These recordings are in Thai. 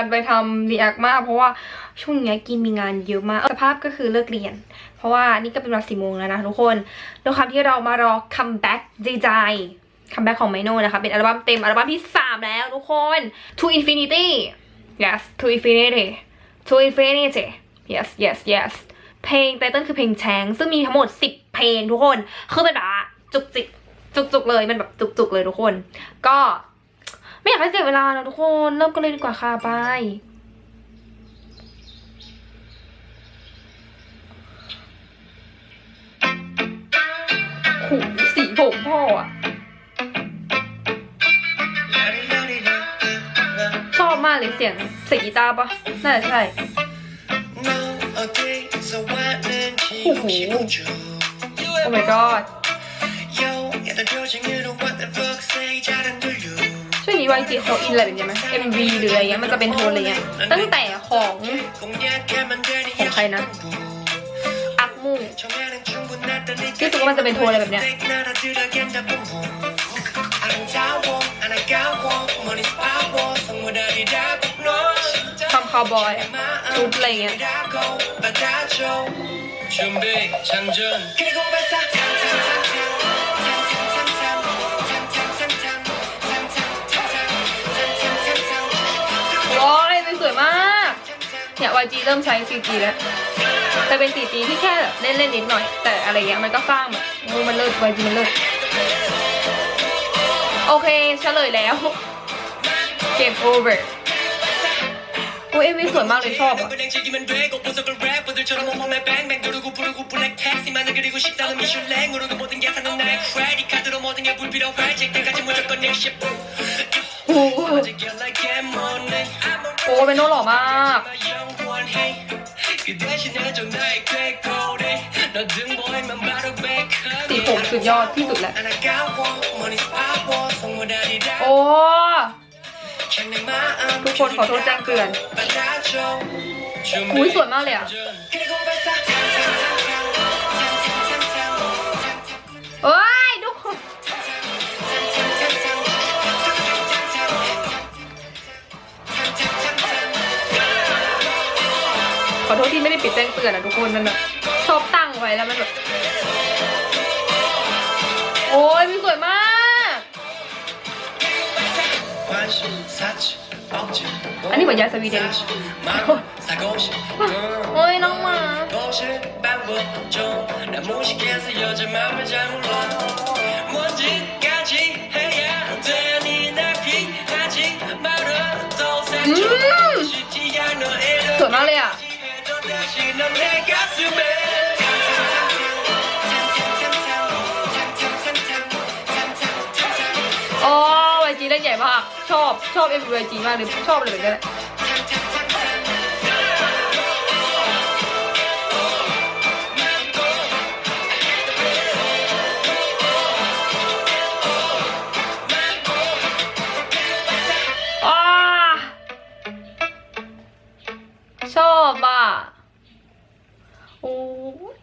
การไปทำรีแอคมาก เพราะว่าช่วงนี้กินมีงานเยอะมากสภาพก็คือเลิกเรียน เพราะว่านี่ก็เป็นเวลาสี่โมงแล้วนะทุกคนด้วยความที่เรามารอคัมแบ็กดีใจคัมแบ็กของไมโน่นะคะ เป็นอัลบั้มเต็มอัลบั้มที่ 3 แล้วทุกคน To Infinity yes To Infinity To Infinity yes yes yes เพลงไตเติ้ลคือเพลงแชงซึ่งมีทั้งหมด 10 เพลงทุกคน คือเป็นแบบจุกจิกจุกจุกๆเลย มันแบบจุกจุกๆเลยทุกคน ก็ ไม่อยากให้เสียเวลาแล้วทุกคน เริ่มกันเลยดีกว่าค่ะไปหูสีผมพ่ออะชอบมากเลยเสียงเสียงกีตาร์ปะน่าจะใช่โอ้โหโอ้ my god วงนี้ YG เขาอินอะไรแบบนี้ไหม MV หรืออะไรเงี้ยมันจะเป็นโทนอะไรเงี้ยตั้งแต่ของของใครนะอักมูรู้สึกว่ามันจะเป็นโทนอะไรแบบเนี้ยทำคาวบอยอะชุดอะไรเงี้ย 5G เริ่มใช้ 4G แล้ว แต่เป็น 4G ที่แค่เล่นเล่นนิดหน่อย แต่อะไรเงี้ยมันก็ฟังแบบมันเลิศ 5G มันเลิศ โอเคเฉลยแล้วเกมโอเวอร์โอ้เอ็มวีสวยมากเลยชอบอะโอ้เป็นโนหล่อมาก สีผมสุดยอดที่สุดแหละ โอ้ ทุกคนขอโทษแจ้งเตือนอุ้ยสวยมากเลยอะ ขอโทษที่ไม่ได้ปิดแจ้งเตือนอะทุกคนมันแบบชอบตั้งไว้แล้วมันแบบโอ้ยมันสวยมาก อันนี้เหมือนยาสวีเดนโอ้ยน้องหมาอืมสวยมากเลยอะ อ๋อไวจีเล่นใหญ่มาก ชอบ ชอบเอ็มวีจีมากเลย ชอบเลยแบบนี้ ชอบอะ โอ้ย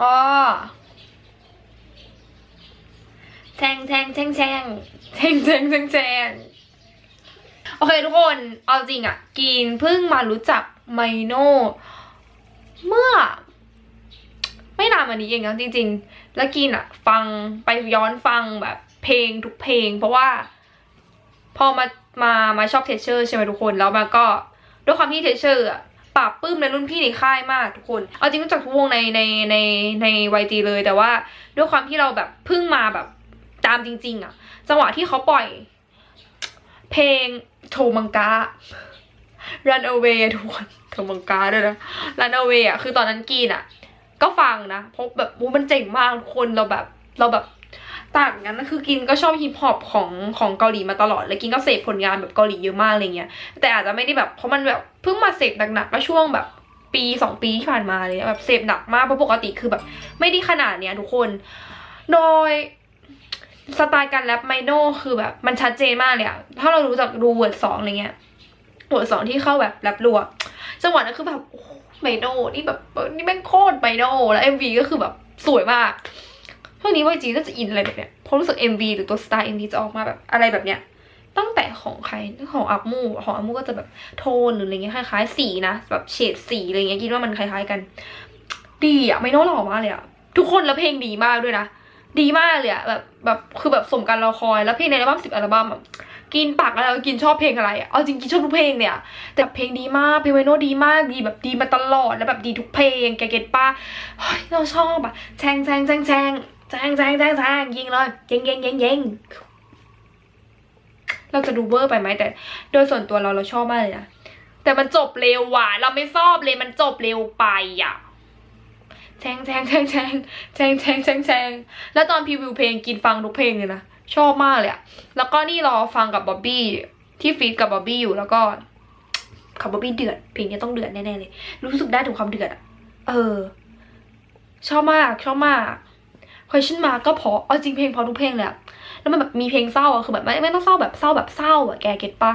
อ๋อแทงแทงแทงแทงแทงแทงแทงแทงโอเคทุกคนเอาจริงอะกินเพิ่งมารู้จักไมโนเมื่อ ไม่นานมานี้เองนะจริง ๆ แล้วกินอะฟังไปย้อนฟังแบบเพลงทุกเพลง เพราะว่า พอมามามาชอบเทเชอร์ใช่ไหมทุกคนแล้วมันก็ด้วยความที่เทเชอร์อะปราบปลื้มในรุ่นพี่ในค่ายมากทุกคน เอาจริงรู้จักทุกวงในในในในวจีเลยแต่ว่าด้วยความที่เราแบบเพิ่งมาแบบตามจริง ๆอะจังหวะที่เขาปล่อย เพลงโทมังกา Run Away ทุกคนโทมังกาด้วยนะ Run Away อะคือตอนนั้นกีนอะก็ฟังนะเพราะแบบมันเจ๋งมากทุกคนเราแบบเราแบบ ต่างกันคือกินก็ชอบฮิปฮอปของของเกาหลีมาตลอดเลยกินก็เสพผลงานแบบเกาหลีเยอะมากอะไรเงี้ยแต่อาจจะไม่ได้แบบเพราะมันแบบเพิ่งมาเสพหนักๆก็ช่วงแบบปีสองปีที่ผ่านมาเลยแบบเสพหนักมากเพราะปกติคือแบบ ไม่ได้ขนาดเนี้ยทุกคน โดยสไตล์การแรปไมโนคือแบบ มันชัดเจนมากเลยอะถ้าเรารู้จักดูเวิร์ดสองอะไรเงี้ยเวิร์ดสองที่เข้าแบบแรปรัวจังหวะนั้นคือแบบไมโนนี่แบบนี่แม่งโคตรไมโนแล้วเอ็มวีก็คือแบบสวยมาก ช่วงนี้ว่าจีก็จะอินอะไรแบบเนี้ยผความรู้สึก MV หรือตัวสไตล์ MV จะออกมาแบบอะไรแบบเนี้ยตั้งแต่ของใครของอักมูของอักมูก็จะแบบโทนหรืออะไรเงี้ยคล้ายๆสีนะแบบเฉดสีอะไรเงี้ยคิดว่ามันคล้ายๆกัน ดีอะไม่โน่หล่อมากเลยอะทุกคนแล้วเพลงดีมากด้วยนะดีมากเลยอะแบบแบบคือแบบสมการรอคอยแล้วเพลงในอัลบั้มสิบอัลบั้มกินปากแล้วกินชอบเพลงอะไรอะเอาจริงกินชอบทุกเพลงเนี่ยแต่เพลงดีมากเพลงไวโน่ดีมากดีแบบดีมาตลอดแล้วแบบดีทุกเพลงแกเก็ตป้าเฮ้ยเราชอบอะแชงแชงแชงแชง แชงแชงแชงแชงยิงเลยยิงยิงยิงยิงเราจะดูเวอร์ไปไหมแต่ โดยส่วนตัวเราเราชอบมากเลยนะแต่มันจบเร็วว่ะ เราไม่ชอบเลยมันจบเร็วไปอะแทงแทงแทงแทงแทงแทงแทงแทงแล้วตอนพรีวิวเพลงกินฟังทุกเพลงเลยนะชอบมากเลยอะแล้วก็นี่รอฟังกับบ๊อบบี้ที่ฟีดกับบ๊อบบี้อยู่แล้วก็ขับบ๊อบบี้เดือดเพลงนี้ต้องเดือดแน่ๆเลย รู้สึกได้ถึงความเดือดอะเออ ชอบมากชอบมาก question mark ก็พราะเอาจริงเพลงพราะทุกเพลงเลยแล้วมันแบบมีเพลงเศร้าอะคือแบบไม่ไม่ต้องเศร้าแบบเศร้าแบบเศร้าอะแกเก็ตปะ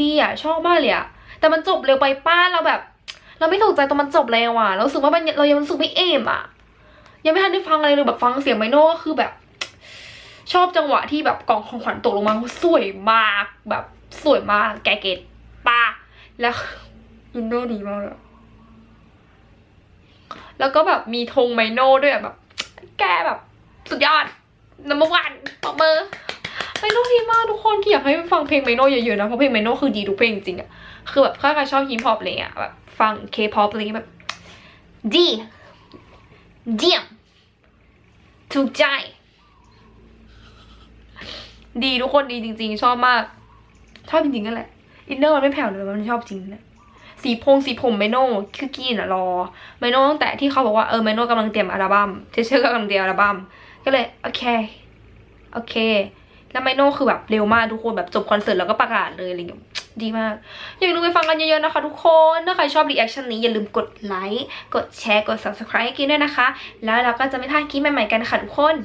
ดีอะชอบมากเลยอะแต่มันจบเร็วไปป้าเราแบบ เราไม่ถูกใจตอนมันจบแล้วอะเราสึกว่ามันเรายังรู้สึกไม่เอมอะ ยังไม่ทันได้ฟังอะไรเลยแบบฟังเสียงไมโน่ก็คือแบบ ชอบจังหวะที่แบบกล่องของขวัญตกลงมาสวยมากแบบสวยมาก แกเกตป้าแล้วอินโนดีมากเลยแล้วก็แบบมีธงไมโน่ด้วยแบบ แกแบบ สุดยอดนัมเบอร์วันตบมือไมโน่ดีมากทุกคนที่อยากให้ฟังเพลงไมโน่เยอะๆนะ เพราะเพลงไมโน่คือดีทุกเพลงจริงอะคือแบบถ้าใครชอบฮิปฮอปอะไรเงี้ยแบบฟังเคป๊อปอะไรเงี้ยแบบดีเยี่ยมถูกใจ ดีทุกคนดีจริง ๆ ชอบมาก ชอบจริงๆนั่นแหละอินเนอร์มันไม่แผ่วเลยมันชอบจริงนะสีพงสีผมไมโน่คือกินอะรอไมโน่ตั้งแต่ที่เขาบอกว่าเออไมโน่กำลังเตรียมอัลบั้มเทเชอร์กำลังเตรียมอัลบั้ม ก็เลยโอเคโอเค แล้วไมโน่คือแบบเร็วมากทุกคนแบบจบคอนเสิร์ตแล้วก็ประกาศเลยอะไรอย่างเงี้ยดีมาก อย่าลืมไปฟังกันเยอะๆนะคะทุกคน ถ้าใครชอบรีแอคชั่นนี้อย่าลืมกดไลค์ กดแชร์ กด subscribe ให้กินด้วยนะคะ แล้วเราก็จะไม่พลาดคลิปใหม่ๆกันค่ะทุกคน